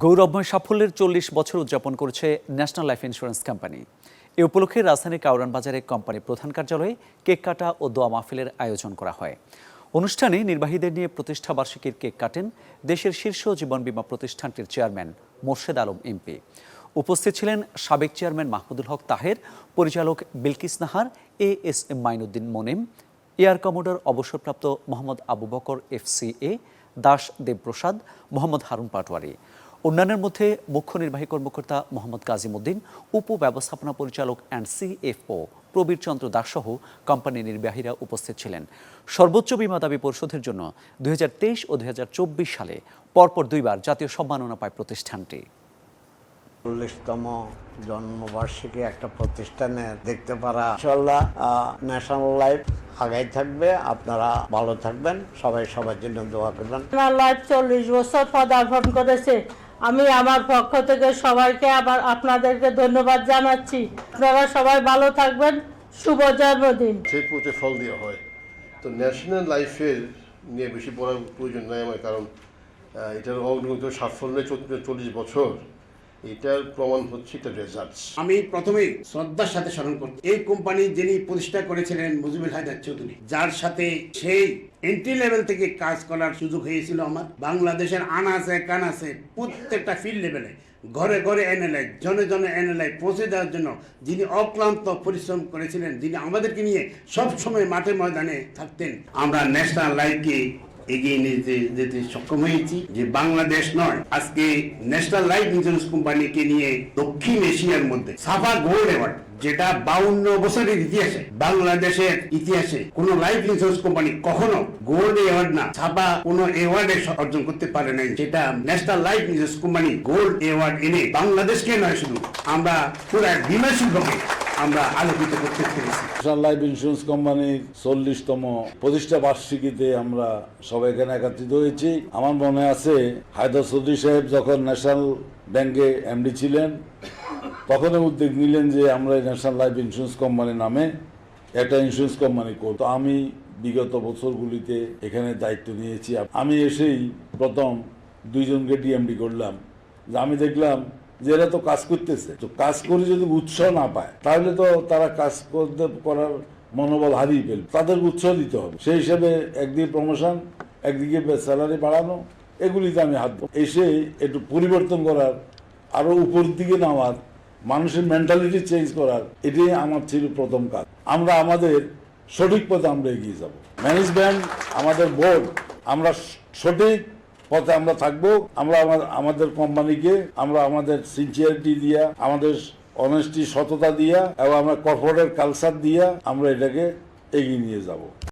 গৌরবময় সাফল্যের চল্লিশ বছর উদযাপন করেছে ন্যাশনাল লাইফ ইন্স্যুরেন্স কোম্পানি। এ উপলক্ষে রাজধানীর কাউরান বাজারে কোম্পানির প্রধান কার্যালয়ে কেক কাটা ও দোয়া মাহফিলের আয়োজন করা হয়। অনুষ্ঠানে নির্বাহীদের নিয়ে প্রতিষ্ঠা বার্ষিকীর কেক কাটেন দেশের শীর্ষ জীবন বীমা প্রতিষ্ঠানটির চেয়ারম্যান মোর্শেদ আলম এমপি। উপস্থিত ছিলেন সাবেক চেয়ারম্যান মাহমুদুল হক তাহের, পরিচালক Bilkis Nahar, A S M Mainuddin Monem, air commodore অবসরপ্রাপ্ত মোহাম্মদ আবু বকর এফসিএ দাস দেবপ্রসাদ, মোহাম্মদ হারুন পাটোয়ারি। অন্যান্যের মধ্যে মুখ্য নির্বাহী কর্মকর্তা মোহাম্মদ কাজিমুদ্দিন উপব্যবস্থাপনা পরিচালক অ্যান্ড সিএফও প্রবীর চন্দ্র দাস সহ কোম্পানির নির্বাহীরা উপস্থিত ছিলেন। সর্বোচ্চ বীমা দাবি পরিশোধের জন্য দুই ও দু হাজার চব্বিশ সালে পরপর দুইবার জাতীয় সম্মাননা পায় প্রতিষ্ঠানটি। চল্লিশতম জন্মবার্ষিকী একটা প্রতিষ্ঠানে দেখতে পারা ইনশাল্লাহ ন্যাশনাল লাইফ আগাই থাকবে আপনারা ভালো থাকবেন সবাই সবার জন্য দোয়া করবেন। লাইফ চল্লিশ বছর পদার্পণ করেছে। আমি আমার পক্ষ থেকে সবাইকে আবার আপনাদেরকে ধন্যবাদ জানাচ্ছি। আপনারা সবাই ভালো থাকবেন। শুভ জন্মদিন। সেই পুজো ফল দেওয়া হয়। তো ন্যাশনাল লাইফের নিয়ে বেশি পড়ার প্রয়োজন নাই আমার, কারণ এটার অগ্রগত সাফল্যে চল্লিশ বছর। এটার প্রমাণ হচ্ছে এটা রেজাল্টস আমি প্রথমেই শ্রদ্ধার সাথে স্মরণ করছি এই কোম্পানি যিনি প্রতিষ্ঠা করেছিলেন মুজিবুল হায়দার চৌধুরী, যার সাথে সেই এন্ট্রি লেভেল থেকে কাজ করার সুযোগ হয়েছিল আমার। বাংলাদেশের আনাচে কানাচে প্রত্যেকটা ফিল্ড লেভেলে ঘরে ঘরে এনএলআই জনে জনে এনএলআই পৌঁছে দেওয়ার জন্য যিনি অক্লান্ত পরিশ্রম করেছিলেন, যিনি আমাদেরকে নিয়ে সব সময় মাঠে ময়দানে থাকতেন, আমরা ন্যাশনাল লাইফকে এগিয়ে নিয়ে যেতে- সক্ষম হয়েছি যে বাংলাদেশ নয়, আজকে ন্যাশনাল লাইফ ইন্স্যুরেন্স কোম্পানিকে নিয়ে দক্ষিণ এশিয়ার মধ্যে সাফা গোল্ড অ্যাওয়ার্ড, যেটা বাউন্ন বছরের ইতিহাসে, বাংলাদেশের ইতিহাসে কোন লাইফ ইন্স্যুরেন্স কোম্পানি কখনো গোল্ড অ্যাওয়ার্ড না ছাপা কোন অ্যাওয়ার্ডে অর্জন করতে পারে নাই, যেটা national life insurance company gold award এনে বাংলাদেশকে নয় শুধু, আমরা পুরো বিমা শিল্পকে আমরা আলোকিত করতে পেরেছি। ন্যাশনাল লাইফ ইন্স্যুরেন্স কোম্পানির চল্লিশতম প্রতিষ্ঠা বার্ষিকীতে আমরা সবাই এখানে একত্রিত হয়েছি। আমার মনে আছে, হায়দার চৌধুরী সাহেব যখন ন্যাশনাল ব্যাংকে এমডি ছিলেন তখনই উদ্যোগ নিলেন যে আমরা ন্যাশনাল লাইফ ইন্স্যুরেন্স কোম্পানি নামে একটা ইন্স্যুরেন্স কোম্পানি করব। তো আমি বিগত বছরগুলিতে এখানে দায়িত্ব নিয়েছি। আমি এসেই প্রথম দুইজনকে ডিএমডি করলাম। যে আমি দেখলাম যে এরা তো কাজ করতেছে। তো কাজ করে যদি উৎসাহ না পায়, তাহলে তো তারা কাজ করতে করার মনোবল হারিয়ে ফেলবে। তাদের উৎসাহ দিতে হবে। সেই হিসাবে একদিকে প্রমোশন একদিকে স্যালারি বাড়ানো, এগুলিতে আমি হাত। এসে একটু পরিবর্তন করার, আরও উপর দিকে নামার, মানুষের মেন্টালিটি চেঞ্জ করার, এটাই আমার ছিল প্রথম কাজ। আমরা আমাদের সঠিক পথে আমরা এগিয়ে যাব। ম্যানেজমেন্ট আমাদের বোর্ড আমরা সঠিক পথে আমরা থাকব, আমরা আমা- আমাদের কোম্পানিকে, আমরা আমাদের সিনসিয়ারিটি দিয়া, আমাদের অনেস্টি সততা দিয়া, এবং আমরা কর্পোরেট কালচার দিয়া আমরা এটাকে এগিয়ে নিয়ে যাব।